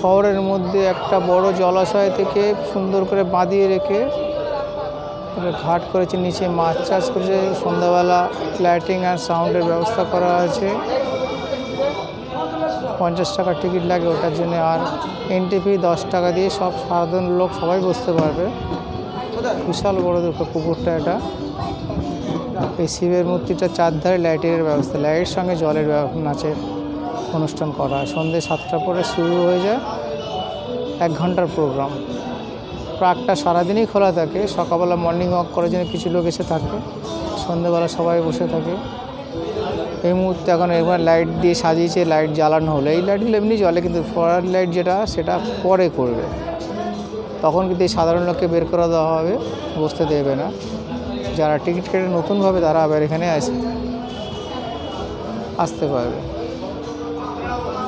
শহরের মধ্যে একটা বড় জলাশয় থেকে সুন্দর করে বাঁধিয়ে রেখে ঘাট করেছে, নিচে মাছ চাষ করেছে, সন্ধ্যাবেলা লাইটিং আর সাউন্ডের ব্যবস্থা করা আছে পঞ্চাশ টাকা টিকিট লাগে ওটার জন্য, আর এন্ট্রি ফি দশ টাকা দিয়ে সব সাধারণ লোক সবাই বসতে পারবে। বিশাল বড় দুটো পুকুরটা এটা। এই শিবের মূর্তিটা চারধারে লাইটিংয়ের ব্যবস্থা লাইটের সঙ্গে জলের নাচের অনুষ্ঠান করা। হয় সন্ধ্যে সাতটা পরে শুরু হয়ে যায় এক ঘণ্টার প্রোগ্রাম প্রাকটা সারাদিনই খোলা থাকে। সকালবেলা মর্নিং ওয়াক করার জন্য কিছু লোক এসে থাকে। সন্ধ্যেবেলা সবাই বসে থাকে। এই মুহূর্তে এখন এবার লাইট দিয়ে সাজিয়েছে লাইট জ্বালানো হলো। এই লাইটগুলো এমনি জ্বলে, কিন্তু ফরার লাইট যেটা, সেটা পরে করবে। তখন কিন্তু এই সাধারণ লোককে বের করে দেওয়া হবে। বসতে দেবে না। যারা টিকিট কেটে নতুনভাবে তারা আবার এখানে আসে। আসতে পারবে। Oh.